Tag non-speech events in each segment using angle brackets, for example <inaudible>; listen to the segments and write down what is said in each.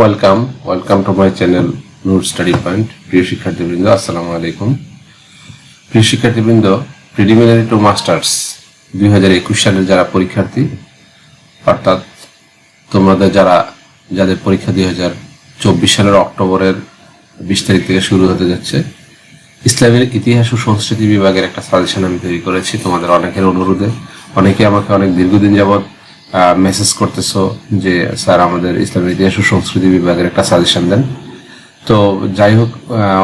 Welcome welcome to my channel Noor study point প্রিয় শিক্ষার্থীবৃন্দ আসসালামু আলাইকুম প্রিয় শিক্ষার্থীবৃন্দ প্রিলিমিনারি টু মাস্টার্স দুই হাজার একুশ সালের যারা পরীক্ষার্থী, অর্থাৎ তোমাদের যারা, যাদের পরীক্ষা দুই হাজার চব্বিশ সালের অক্টোবরের বিশ তারিখ থেকে শুরু হতে যাচ্ছে, ইসলামের ইতিহাস ও সংস্কৃতি বিভাগের একটা সাজেশন আমি তৈরি করেছি তোমাদের অনেকের অনুরোধে। অনেকে আমাকে অনেক দীর্ঘদিন যাবৎ মেসেজ করতেছো যে, স্যার, আমাদের ইসলামের ইতিহাস ও সংস্কৃতি বিভাগের একটা সাজেশন দেন। তো যাই হোক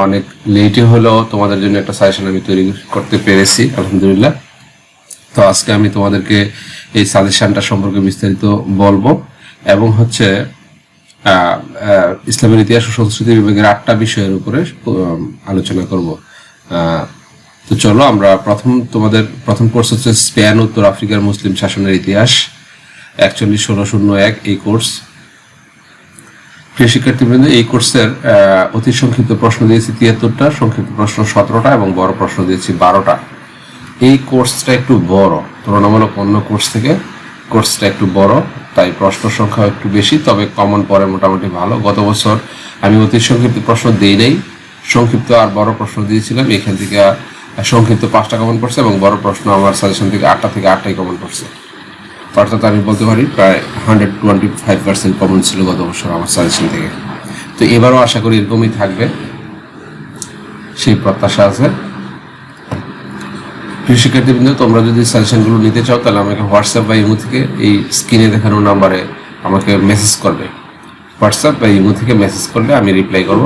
অনেক লেটে হলেও তোমাদের জন্য একটা সাজেশন আমি তৈরি করতে পেরেছি, আলহামদুলিল্লাহ। তো আজকে আমি তোমাদেরকে এই সাজেশনটা সম্পর্কে বিস্তারিত বলব এবং হচ্ছে ইসলামের ইতিহাস ও সংস্কৃতি বিভাগের আটটা বিষয়ের উপরে আলোচনা করব। তো চলো আমরা প্রথম তোমাদের, প্রথম কোর্স হচ্ছে স্পেন উত্তর আফ্রিকার মুসলিম শাসনের ইতিহাস। একচল্লিশ ষোলো শূন্য এক এই কোর্স। প্রিয় শিক্ষার্থীবৃন্দ, এই কোর্সের অতি সংক্ষিপ্ত প্রশ্ন দিয়েছি তিয়াত্তরটা, সংক্ষিপ্ত প্রশ্ন সতেরোটা এবং বড় প্রশ্ন দিয়েছি বারোটা। এই কোর্সটা একটু বড়, তুলনামূলক অন্য কোর্স থেকে কোর্সটা একটু বড়, তাই প্রশ্ন সংখ্যা একটু বেশি, তবে কমন পরে মোটামুটি ভালো। গত বছর আমি অতি সংক্ষিপ্ত প্রশ্ন দিই নাই, সংক্ষিপ্ত আর বড় প্রশ্ন দিয়েছিলাম, এখান থেকে সংক্ষিপ্ত পাঁচটা কমন পড়ছে এবং বড় প্রশ্ন আমার সাজেশন থেকে আটটা থেকে আটটাই কমন পড়ছে অর্থাৎ আমি বলতে পারি প্রায় hundred twenty five percent common ছিল গত বছর আমার সাজেশন থেকে। তো এবারও আশা করি এরকমই থাকবে। সেই প্রত্যাশা আছে। প্রিয় শিক্ষার্থীবৃন্দ, তোমরা যদি সাজেশনগুলো নিতে চাও, তাহলে আমাকে হোয়াটসঅ্যাপ বা ইমো থেকে এই স্ক্রিনে দেখানো নাম্বারে আমাকে মেসেজ করবে। হোয়াটসঅ্যাপ বা ইমো থেকে মেসেজ করলে আমি রিপ্লাই করব।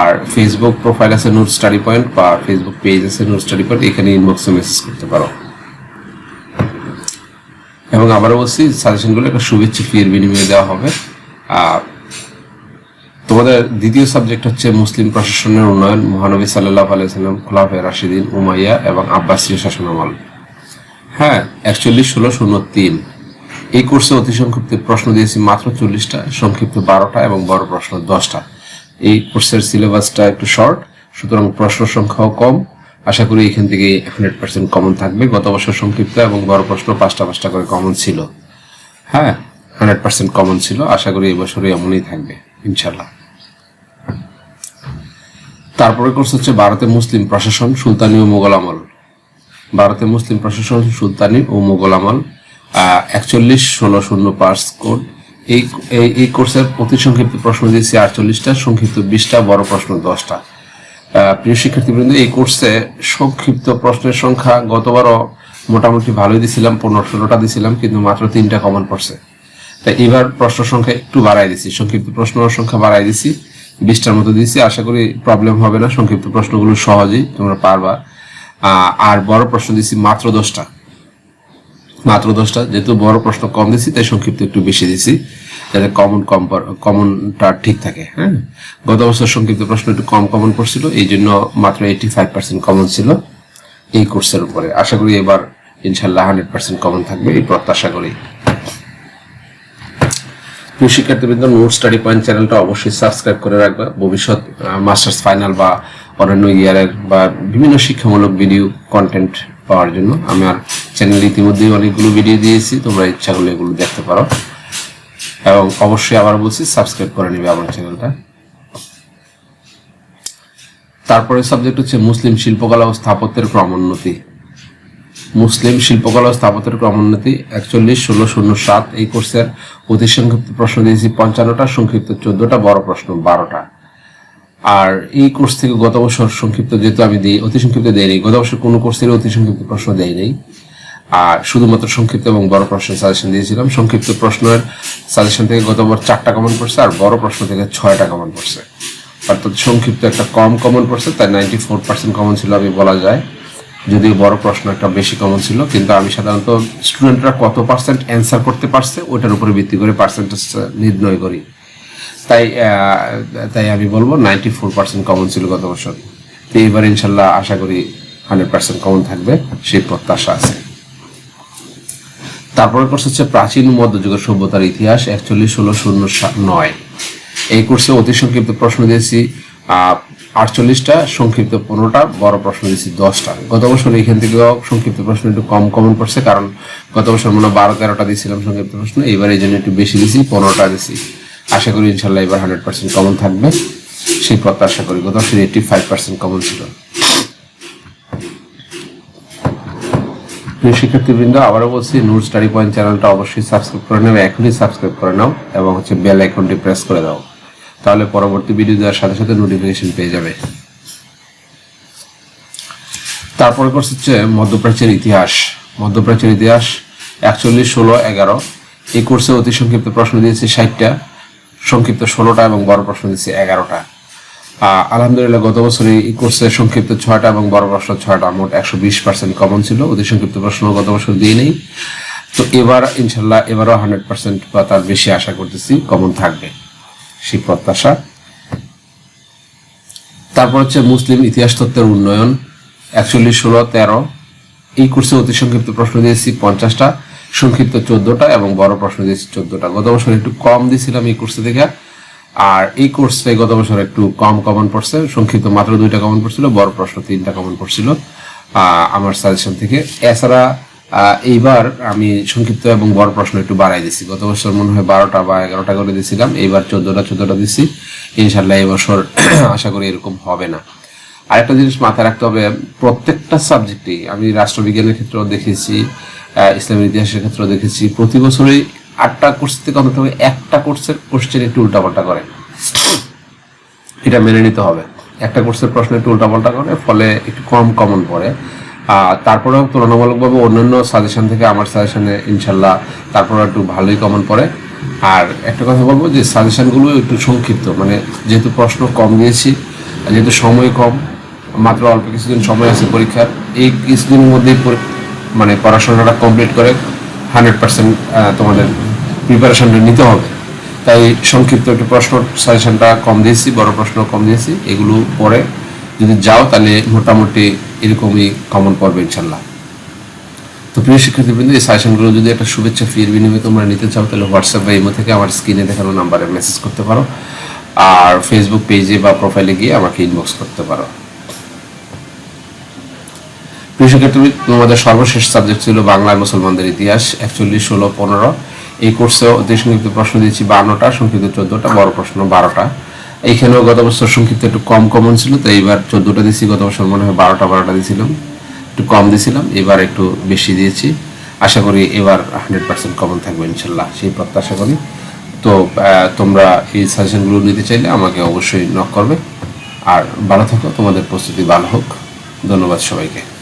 আর ফেসবুক প্রোফাইল আছে নোট স্টাডি পয়েন্ট বা ফেসবুক পেজ আছে নোট স্টাডি পয়েন্ট এখানে ইনবক্সে মেসেজ করতে পারো। এবং আবারও বলছি সাজেশনগুলো একটা শুভেচ্ছা ফির বিনিময়ে দেওয়া হবে। আর তোমাদের দ্বিতীয় সাবজেক্ট হচ্ছে মুসলিম প্রশাসনের উন্নয়ন, মহানবী সাল্লাহ আলাইসাল্লাম খোলাফে রাশিদিন, উমাইয়া এবং আব্বাসীয় শাসনামল। হ্যাঁ একচল্লিশ, ষোলো, শূন্য, তিন। এই কোর্সে অতি সংক্ষিপ্ত প্রশ্ন দিয়েছি মাত্র চল্লিশটা, সংক্ষিপ্ত বারোটা এবং বড় প্রশ্ন দশটা। এই কোর্সের সিলেবাসটা একটু শর্ট সুতরাং প্রশ্ন সংখ্যাও কম। আশা করি এখান থেকে হান্ড্রেড পার্সেন্ট কমন থাকবে। গত বছর সংক্ষিপ্ত এবং বড় প্রশ্ন, পাঁচটা পাঁচটা করে কমন ছিল। হ্যাঁ হান্ড্রেড পার্সেন্ট কমন ছিল। আশা করি এই বছরই এমনই থাকবে ইনশাল্লাহ তারপরে কোর্স হচ্ছে, ভারতে মুসলিম প্রশাসন, সুলতানি ও মোগল আমল। ভারতে মুসলিম প্রশাসন, সুলতানি ও মোগল আমল একচল্লিশ, ষোলো, শূন্য পার্স কোড। এই এই কোর্সের অতি সংক্ষিপ্ত প্রশ্ন দিয়েছি আটচল্লিশটা, সংক্ষিপ্ত বিশটা, বড় প্রশ্ন দশটা। প্রিয় শিক্ষার্থীবৃন্দ, এই কোর্সে সংক্ষিপ্ত প্রশ্নের সংখ্যা গতবারও মোটামুটি ভালোই দিছিলাম, পনেরো ষোলোটা দিছিলাম, কিন্তু মাত্র তিনটা কমন পড়ছে। তাই এবার প্রশ্ন সংখ্যা একটু বাড়াই দিছি, সংক্ষিপ্ত প্রশ্ন সংখ্যা বাড়াই দিছি, বিশটার মতো দিয়েছি আশা করি প্রবলেম হবে না, সংক্ষিপ্ত প্রশ্নগুলো সহজেই তোমরা পারবা। আর বড় প্রশ্ন দিছি মাত্র দশটা। মাত্র দশটা। যেহেতু বড় প্রশ্ন কম দিছি, তাই সংক্ষিপ্ত একটু বেশি দিছি। যাতে কমন কম কমনটা ঠিক থাকে হ্যাঁ? গত বছর সংক্ষিপ্ত প্রশ্ন একটু কম কমন পড়ছিল, এই জন্য মাত্র এইটি ফাইভ পার্সেন্ট কমন ছিল এই কোর্সের উপরে। আশা করি এবার ইনশাল্লাহ হান্ড্রেড পার্সেন্ট কমন থাকবে, এই প্রত্যাশা করি। প্রিয় শিক্ষার্থীবৃন্দ নোট স্টাডি পয়েন্ট চ্যানেলটা অবশ্যই সাবস্ক্রাইব করে রাখবে। ভবিষ্যৎ মাস্টার্স ফাইনাল বা অন্যান্য ইয়ারের বা বিভিন্ন শিক্ষামূলক ভিডিও কন্টেন্ট পাওয়ার জন্য। আমার চ্যানেলে ইতিমধ্যেই অনেকগুলো ভিডিও দিয়েছি, তোমরা ইচ্ছা করলে এগুলো দেখতে পারো। এবং অবশ্যই আবার বলছি সাবস্ক্রাইব করে নেবে আমার চ্যানেলটা তারপরে সাবজেক্ট হচ্ছে মুসলিম শিল্পকলা ও স্থাপত্যের ক্রমোন্নতি। মুসলিম শিল্পকলা ও স্থাপত্যের ক্রমোন্নতি একচল্লিশ, ষোলো, শূন্য, সাত, এই কোর্সের অতি সংক্ষিপ্ত প্রশ্ন দিয়েছি পঞ্চান্নটা, সংক্ষিপ্ত চোদ্দটা, বড় প্রশ্ন বারোটা। আর এই কোর্স থেকে গত বছর সংক্ষিপ্ত যেহেতু আমি দিই, অতি সংক্ষিপ্ত দেয়নি গত বছর কোনো কোর্সের অতি সংক্ষিপ্ত প্রশ্ন দেয় নাই। আর শুধুমাত্র সংক্ষিপ্ত এবং বড় প্রশ্নের সাজেশন দিয়েছিলাম। সংক্ষিপ্ত প্রশ্নের সাজেশন থেকে গতবার চারটা কমন পড়ছে আর বড় প্রশ্ন থেকে ছয়টা কমন পড়ছে। অর্থাৎ সংক্ষিপ্ত একটা কম কমন পড়ছে, তাই নাইনটি ফোর পার্সেন্ট কমন ছিল আমি বলা যায়। যদিও বড় প্রশ্ন একটা বেশি কমন ছিল, কিন্তু আমি সাধারণত স্টুডেন্টরা কত পার্সেন্ট অ্যান্সার করতে পারছে, ওটার উপরে ভিত্তি করে পার্সেন্টেজ নির্ণয় করি। তাই তাই আমি বলব নাইনটি ফোর পার্সেন্ট কমন ছিল গত বছর। তো এইবার ইনশাল্লাহ আশা করি হান্ড্রেড পার্সেন্ট কমন থাকবে, সেই প্রত্যাশা আছে। তারপরে কোর্স হচ্ছে প্রাচীন মধ্যযুগের সভ্যতার ইতিহাস, একচল্লিশ, ষোলো, শূন্য নয়। এই কোর্সে অতি সংক্ষিপ্ত প্রশ্ন দিয়েছি আটচল্লিশটা, সংক্ষিপ্ত পনেরোটা, বড় প্রশ্ন দিয়েছি দশটা। গত বছর এখান থেকেও সংক্ষিপ্ত প্রশ্ন একটু কম কমন পড়ছে কারণ গত বছর মনে হয় বারো, তেরোটা দিয়েছিলাম সংক্ষিপ্ত প্রশ্ন এবার এই জন্য একটু বেশি দিয়েছি, পনেরোটা দিয়েছি। আশা করি ইনশাল্লাহ এবার হান্ড্রেড পার্সেন্ট কমন থাকবে। সেই প্রত্যাশা করি। গত বছর এইটি ফাইভ পার্সেন্ট কমন ছিল শিক্ষার্থীবৃন্দ, আবারও বলছি নূর স্টাডি পয়েন্ট চ্যানেলটা অবশ্যই সাবস্ক্রাইব করে নেবে। এখনই সাবস্ক্রাইব করে নাও এবং হচ্ছে বেল আইকনটি প্রেস করে দাও। তাহলে পরবর্তী ভিডিও দেওয়ার সাথে সাথে নোটিফিকেশন পেয়ে যাবে। তারপরে হচ্ছে মধ্যপ্রাচ্যের ইতিহাস। মধ্যপ্রাচ্যের ইতিহাস একচল্লিশ, ষোলো, এগারো। এই কোর্সে অতি সংক্ষিপ্ত প্রশ্ন দিয়েছি ষাটটা। সংক্ষিপ্ত ষোলোটা এবং বড় প্রশ্ন দিয়েছি এগারোটা। আলহামদুলিল্লাহ গত বছর এই কোর্সে সংক্ষিপ্ত ছয়টা এবং বড় প্রশ্ন ছয়টা, মোট একশো বিশ পার্সেন্ট কমন ছিল। অতি সংক্ষিপ্ত প্রশ্ন গত বছর দিয়ে নেই তো এবার ইনশাল্লাহ এবারও হান্ড্রেড পার্সেন্ট বা তার বেশি আশা করতেছি কমন থাকবে। সেই প্রত্যাশা। তারপর হচ্ছে মুসলিম ইতিহাস তত্ত্বের উন্নয়ন। একচল্লিশ, ষোলো, তেরো। এই কোর্সে অতি সংক্ষিপ্ত প্রশ্ন দিয়েছি পঞ্চাশটা। সংক্ষিপ্ত চোদ্দটা এবং বড় প্রশ্ন দিয়েছি চোদ্দটা। গত বছর একটু কম দিয়েছিলাম এই কোর্সে থেকে আর এই কোর্সে গত বছর একটু কম কমন পড়ছে। সংক্ষিপ্ত মাত্র দুইটা কমন পড়ছিল, বড় প্রশ্ন তিনটা কমন পড়ছিল। আমার সাজেশন থেকে। এছাড়া এইবার আমি সংক্ষিপ্ত এবং বড় প্রশ্ন একটু বাড়াই দিছি গত বছর মনে হয় বারোটা বা এগারোটা করে দিয়েছিলাম। এইবার চোদ্দটা চোদ্দটা দিছি ইনশাল্লাহ এই বছর <clears throat> আশা করি এরকম হবে না। আরেকটা জিনিস মাথায় রাখতে হবে, প্রত্যেকটা সাবজেক্টেই আমি রাষ্ট্রবিজ্ঞানের ক্ষেত্রেও দেখেছি ইসলামের ইতিহাসের ক্ষেত্রে দেখেছি, প্রতি বছরই আটটা কোর্স থেকে অন্তত একটা কোর্সের কোশ্চেন একটু উল্টাপাল্টা করে। এটা মেনে নিতে হবে। একটা কোর্সের প্রশ্ন একটু উল্টাপাল্টা করে, ফলে একটু কম কমন পড়ে। তারপরেও তুলনামূলকভাবে অন্যান্য সাজেশন থেকে আমার সাজেশনে ইনশাল্লাহ তারপরে একটু ভালোই কমন পড়ে। আর একটা কথা বলব যে সাজেশনগুলো একটু সংক্ষিপ্ত মানে যেহেতু প্রশ্ন কম দিয়েছি, যেহেতু সময় কম, মাত্র অল্প কিছুদিন সময় আছে পরীক্ষার, এই কিছুদিনের মধ্যেই মানে পড়াশোনাটা কমপ্লিট করে হান্ড্রেড পার্সেন্ট তোমাদের প্রিপারেশনটা নিতে হবে। তাই সংক্ষিপ্ত একটু প্রশ্ন সাজেশনটা কম দিয়েছি, বড় প্রশ্ন কম দিয়েছি, এগুলো পরে যদি যাও তাহলে মোটামুটি এরকমই কমন পড়বে ইনশাল্লাহ। তো প্রিয় শিক্ষার্থীবৃন্দ, এই সাজেশনগুলো যদি একটা শুভেচ্ছা ফির বিনিময়ে তোমরা নিতে চাও, তাহলে হোয়াটসঅ্যাপ বা ইমো থেকে আমার স্ক্রিনে দেখানো নাম্বারে মেসেজ করতে পারো। আর ফেসবুক পেজে বা প্রোফাইলে গিয়ে আমাকে ইনবক্স করতে পারো। প্রিয় শিক্ষার্থী, তোমাদের সর্বশেষ সাবজেক্ট ছিল বাংলা মুসলমানদের ইতিহাস একচল্লিশ ষোলো, পনেরো। এই কোর্সেও অতি সংক্ষিপ্ত প্রশ্ন দিয়েছি বান্নটা, সংক্ষিপ্ত চোদ্দটা, বড় প্রশ্ন বারোটা। এইখানেও গত বছর সংক্ষিপ্ত একটু কম কমন ছিল, তো এইবার চোদ্দোটা দিয়েছি গত বছর মনে হয় বারোটা বারোটা দিয়েছিলাম একটু কম দিয়েছিলাম এবার একটু বেশি দিয়েছি। আশা করি এবার হান্ড্রেড পার্সেন্ট কমন থাকবে, ইনশাল্লাহ, সেই প্রত্যাশা করি। তো তোমরা এই সাজেশনগুলো নিতে চাইলে আমাকে অবশ্যই নক করবে। আর ভালো থাকো, তোমাদের প্রস্তুতি ভালো হোক। ধন্যবাদ সবাইকে।